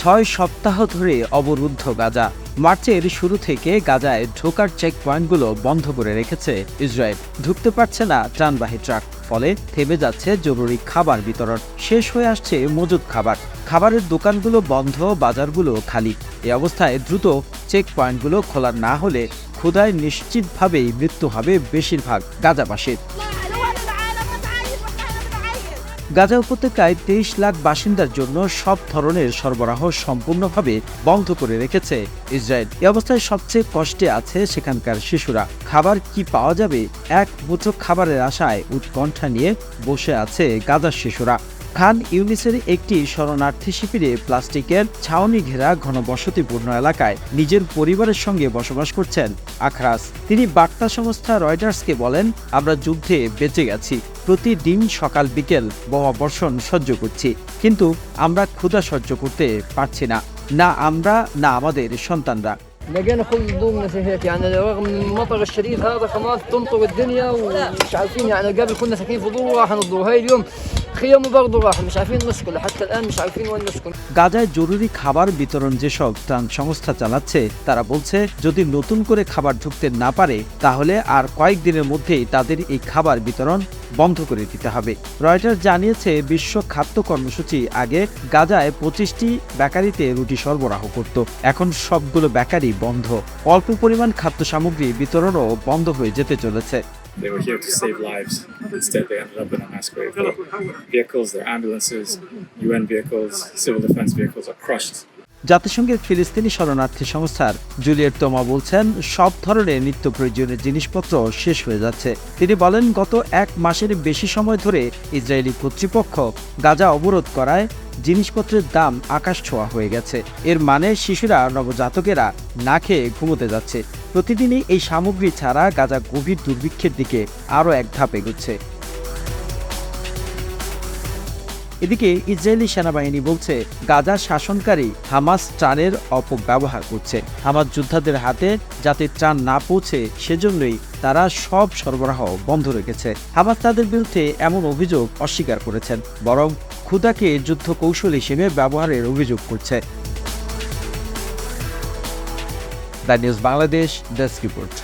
ছয় সপ্তাহ ধরে অবরুদ্ধ গাজা। মার্চের শুরু থেকে গাজায় ঢোকার চেক পয়েন্টগুলো বন্ধ করে রেখেছে ইসরায়েল। ঢুকতে পারছে না ট্রানবাহী ট্রাক, ফলে থেমে যাচ্ছে জরুরি খাবার বিতরণ। শেষ হয়ে আসছে মজুদ খাবার। খাবারের দোকানগুলো বন্ধ, বাজারগুলো খালি। এ অবস্থায় দ্রুত চেক পয়েন্টগুলো খোলা না হলে ক্ষুধায় নিশ্চিতভাবেই মৃত্যু হবে বেশিরভাগ গাজাবাসীর। গাজা উপত্যকায় তেইশ লাখ বাসিন্দার জন্য সব ধরনের সরবরাহ সম্পূর্ণভাবে বন্ধ করে রেখেছে ইসরায়েল। এ অবস্থায় সবচেয়ে কষ্টে আছে সেখানকার শিশুরা। খাবার কি পাওয়া যাবে? এক মুঠো খাবারের আশায় উৎকণ্ঠা নিয়ে বসে আছে গাজার শিশুরা। খান ইউনিসের একটি শরণার্থী শিবিরে প্লাস্টিকের ছাউনি ঘেরা ঘনবসতিপূর্ণ এলাকায় নিজের পরিবারের সঙ্গে বসবাস করছেন আখরাস তিনি বার্তা সংস্থা রয়টার্সকে বলেন আমরা যুদ্ধে বেঁচে গেছি প্রতিদিন সকাল বিকেল বোমা বর্ষণ সহ্য করছি কিন্তু আমরা ক্ষুধা সহ্য করতে পারছি না না আমরা না আমাদের সন্তানরা لقينا كل ضوء هيك يعني رغم المطر الشديد هذا كمان تمطر الدنيا ومش عارفين يعني قبل كنا ساكنين في ضوء راح نضوء هاي اليوم خيمه برضه راح مش عارفين نسكن حتى الان مش عارفين وين نسكن গাজায় জরুরি খাবার বিতরণ যেসব ত্রাণ সংস্থা চালাচ্ছে তারা বলছে যদি নতুন করে খাবার ঢুকতে না পারে তাহলে আর কয়েকদিনের মধ্যেই তাদের এই খাবার বিতরণ বন্ধ করে দিতে হবে রয়টার্স জানিয়েছে বিশ্ব খাদ্য কর্মসূচি আগে গাজায় পঁচিশটি বেকারিতে রুটি সরবরাহ করত এখন সবগুলো বেকারি বন্ধ অল্প পরিমাণ খাদ্য সামগ্রী বিতরণও বন্ধ হয়ে যেতে চলেছে They were here to save lives. Instead, they ended up in a mass grave. Their vehicles, their ambulances, UN vehicles, civil defense vehicles are crushed. জাতিসংঘের ফিলিস্তিনি শরণার্থী সংস্থার জুলিয়েট তোমা বলছেন সব ধরনের নিত্য প্রয়োজনীয় জিনিসপত্র শেষ হয়ে যাচ্ছে তিনি বলেন গত এক মাসের বেশি সময় ধরে ইসরায়েলি কর্তৃপক্ষ গাজা অবরোধ করায় জিনিসপত্রের দাম আকাশ ছোঁয়া হয়ে গেছে। এর মানে শিশুরা, নবজাতকেরা না খেয়ে ঘুমোতে যাচ্ছে। প্রতিদিনই এই সামগ্রী ছাড়া গাজা গভীর দুর্ভিক্ষের দিকে আরও এক ধাপ এগুচ্ছে। এদিকে ইসরায়েলি সেনাবাহিনী বলছে, গাজা শাসনকারী হামাস ত্রাণের অপব্যবহার করছে। হামাস যোদ্ধাদের হাতে যাতে ত্রাণ না পৌঁছে, সেজন্যই তারা সব সরবরাহ বন্ধ রেখেছে। হামাস তাদের বিরুদ্ধে এমন অভিযোগ অস্বীকার করেছেন, বরং ক্ষুদাকে যুদ্ধ কৌশল হিসেবে ব্যবহারের অভিযোগ করছে। The news Bangladesh desk report.